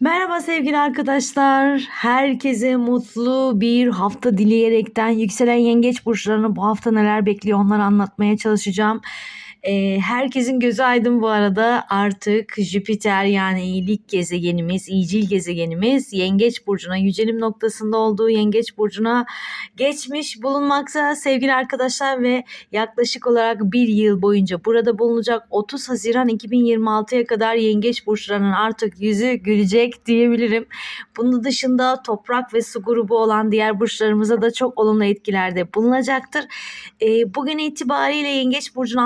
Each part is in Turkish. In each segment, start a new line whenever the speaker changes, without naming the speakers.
Merhaba sevgili arkadaşlar. Herkese mutlu bir hafta dileyerekten yükselen yengeç burçlarını bu hafta neler bekliyor onları anlatmaya çalışacağım. Ee, herkesin gözü aydın bu arada artık Jüpiter yani iyilik gezegenimiz, iyicil gezegenimiz Yengeç Burcu'na, yücelim noktasında olduğu Yengeç Burcu'na geçmiş bulunmakta sevgili arkadaşlar ve yaklaşık olarak bir yıl boyunca burada bulunacak 30 Haziran 2026'ya kadar Yengeç Burçlarının artık yüzü gülecek diyebilirim. Bunun dışında toprak ve su grubu olan diğer burçlarımıza da çok olumlu etkilerde bulunacaktır. E, bugün itibariyle Yengeç Burcu'nu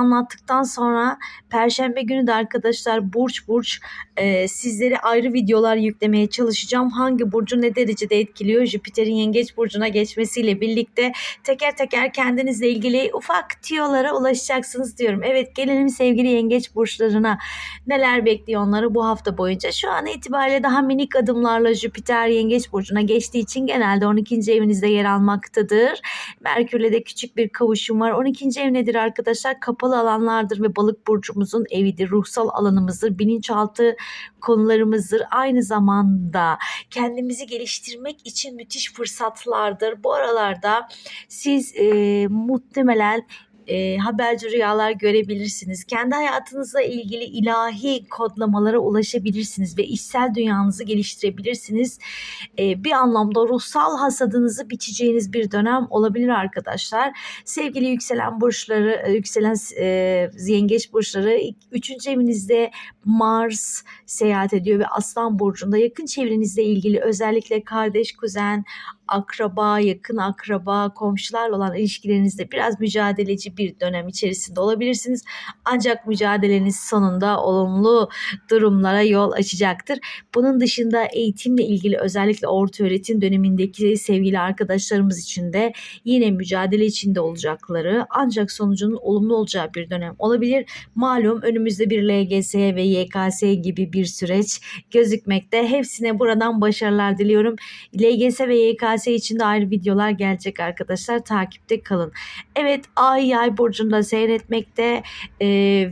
anlattıktan sonra Perşembe günü de arkadaşlar burç burç e, sizlere ayrı videolar yüklemeye çalışacağım. Hangi burcu ne derecede etkiliyor Jüpiter'in Yengeç Burcu'na geçmesiyle birlikte teker teker kendinizle ilgili ufak tiyolara ulaşacaksınız diyorum. Evet gelelim sevgili Yengeç Burçlarına neler bekliyor onları bu hafta boyunca. Şu an itibariyle daha minik adımlarla Jüpiter Yengeç Burcu'na geçtiği için genelde 12. evinizde yer almaktadır. Merkür'le de küçük bir kavuşum var. 12. ev nedir arkadaşlar? Kapalı alanlardır ve balık burcumuzun evidir. Ruhsal alanımızdır. Bilinçaltı konularımızdır. Aynı zamanda kendimizi geliştirmek için müthiş fırsatlardır. Bu aralarda siz e, muhtemelen e, haberci rüyalar görebilirsiniz. Kendi hayatınızla ilgili ilahi kodlamalara ulaşabilirsiniz ve içsel dünyanızı geliştirebilirsiniz. E, bir anlamda ruhsal hasadınızı biçeceğiniz bir dönem olabilir arkadaşlar. Sevgili yükselen burçları, e, yükselen e, yengeç burçları 3. evinizde Mars seyahat ediyor ve Aslan burcunda yakın çevrenizle ilgili özellikle kardeş, kuzen, akraba, yakın akraba, komşularla olan ilişkilerinizde biraz mücadeleci bir dönem içerisinde olabilirsiniz. Ancak mücadeleniz sonunda olumlu durumlara yol açacaktır. Bunun dışında eğitimle ilgili özellikle orta öğretim dönemindeki sevgili arkadaşlarımız için de yine mücadele içinde olacakları ancak sonucunun olumlu olacağı bir dönem olabilir. Malum önümüzde bir LGS ve YKS gibi bir süreç gözükmekte. Hepsine buradan başarılar diliyorum. LGS ve YKS için de ayrı videolar gelecek arkadaşlar. Takipte kalın. Evet Ay Yay burcunda seyretmekte e,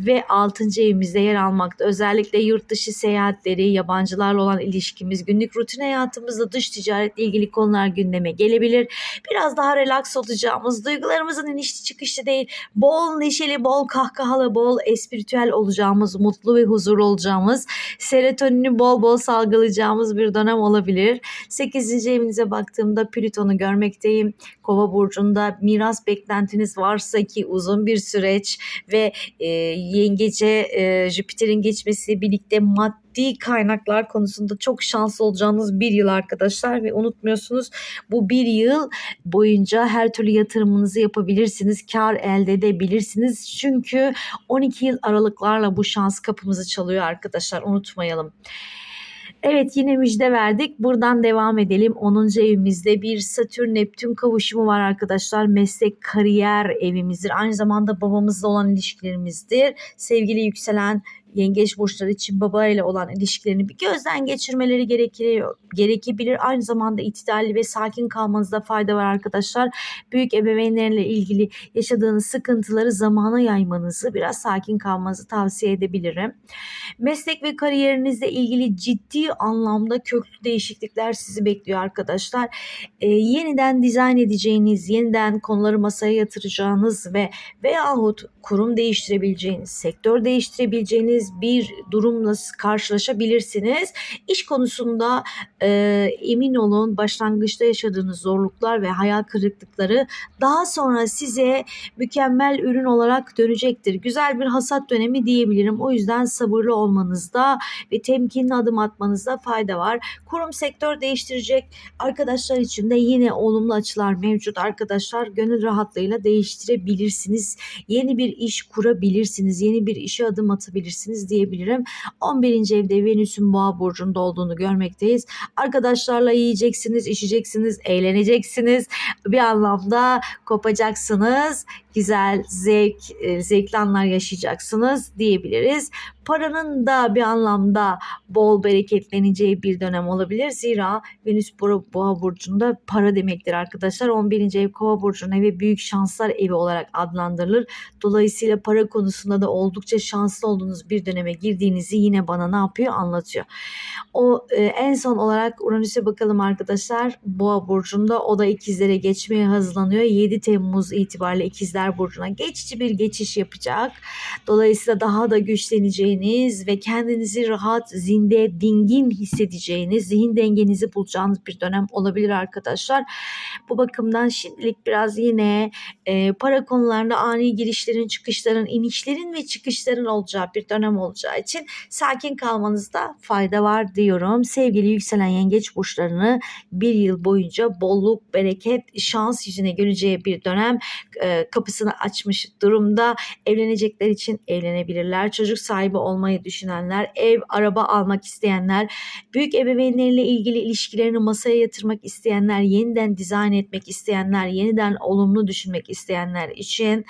ve 6. evimizde yer almakta. Özellikle yurt dışı seyahatleri, yabancılarla olan ilişkimiz, günlük rutin hayatımızda dış ticaretle ilgili konular gündeme gelebilir. Biraz daha relax olacağımız, duygularımızın inişli çıkışlı değil, bol neşeli, bol kahkahalı, bol espiritüel olacağımız, mutlu ve huzurlu olacağımız, serotonini bol bol salgılayacağımız bir dönem olabilir. 8. evinize baktığımda Plüton'u görmekteyim. Kova burcunda miras beklentiniz varsa ki uzun bir süreç ve e, yengece e, Jüpiter'in geçmesiyle birlikte maddi kaynaklar konusunda çok şanslı olacağınız bir yıl arkadaşlar ve unutmuyorsunuz bu bir yıl boyunca her türlü yatırımınızı yapabilirsiniz, kar elde edebilirsiniz. Çünkü 12 yıl aralıklarla bu şans kapımızı çalıyor arkadaşlar unutmayalım. Evet yine müjde verdik. Buradan devam edelim. 10. evimizde bir Satürn Neptün kavuşumu var arkadaşlar. Meslek, kariyer evimizdir. Aynı zamanda babamızla olan ilişkilerimizdir. Sevgili yükselen yengeç burçları için baba ile olan ilişkilerini bir gözden geçirmeleri gerekiyor, gerekebilir. Aynı zamanda itidalli ve sakin kalmanızda fayda var arkadaşlar. Büyük ebeveynlerle ilgili yaşadığınız sıkıntıları zamana yaymanızı, biraz sakin kalmanızı tavsiye edebilirim. Meslek ve kariyerinizle ilgili ciddi anlamda köklü değişiklikler sizi bekliyor arkadaşlar. Ee, yeniden dizayn edeceğiniz, yeniden konuları masaya yatıracağınız ve veyahut kurum değiştirebileceğiniz, sektör değiştirebileceğiniz bir durumla karşılaşabilirsiniz. İş konusunda e, emin olun başlangıçta yaşadığınız zorluklar ve hayal kırıklıkları daha sonra size mükemmel ürün olarak dönecektir. Güzel bir hasat dönemi diyebilirim. O yüzden sabırlı olmanızda ve temkinli adım atmanızda fayda var. Kurum sektör değiştirecek arkadaşlar için de yine olumlu açılar mevcut. Arkadaşlar gönül rahatlığıyla değiştirebilirsiniz. Yeni bir iş kurabilirsiniz. Yeni bir işe adım atabilirsiniz diyebilirim. 11. evde Venüs'ün boğa burcunda olduğunu görmekteyiz. Arkadaşlarla yiyeceksiniz, içeceksiniz, eğleneceksiniz. Bir anlamda kopacaksınız. Güzel, zevk, e, zevkli anlar yaşayacaksınız diyebiliriz. Paranın da bir anlamda bol bereketleneceği bir dönem olabilir. Zira Venüs Boğa, burcunda para demektir arkadaşlar. 11. ev Kova burcunun evi büyük şanslar evi olarak adlandırılır. Dolayısıyla para konusunda da oldukça şanslı olduğunuz bir döneme girdiğinizi yine bana ne yapıyor anlatıyor. O e, en son olarak Uranüs'e bakalım arkadaşlar. Boğa burcunda o da ikizlere geçmeye hazırlanıyor. 7 Temmuz itibariyle ikizler burcuna geçici bir geçiş yapacak. Dolayısıyla daha da güçleneceğiniz ve kendinizi rahat, zinde, dingin hissedeceğiniz, zihin dengenizi bulacağınız bir dönem olabilir arkadaşlar. Bu bakımdan şimdilik biraz yine e, para konularında ani girişlerin, çıkışların, inişlerin ve çıkışların olacağı bir dönem olacağı için sakin kalmanızda fayda var diyorum. Sevgili yükselen yengeç burçlarını bir yıl boyunca bolluk, bereket, şans yüzüne göreceği bir dönem e, kapısını açmış durumda. Evlenecekler için evlenebilirler. Çocuk sahibi olmayı düşünenler, ev, araba almak isteyenler, büyük ebeveynleriyle ilgili ilişkilerini masaya yatırmak isteyenler, yeniden dizayn etmek isteyenler, yeniden olumlu düşünmek isteyenler için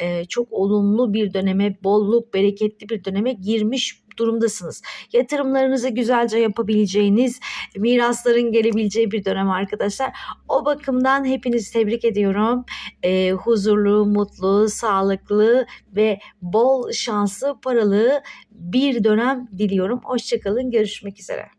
e, çok olumlu bir döneme, bolluk, bereketli bir döneme girmiş durumdasınız. Yatırımlarınızı güzelce yapabileceğiniz, mirasların gelebileceği bir dönem arkadaşlar. O bakımdan hepinizi tebrik ediyorum. E, huzurlu, mutlu, sağlıklı ve bol şanslı, paralı bir dönem diliyorum. Hoşçakalın, görüşmek üzere.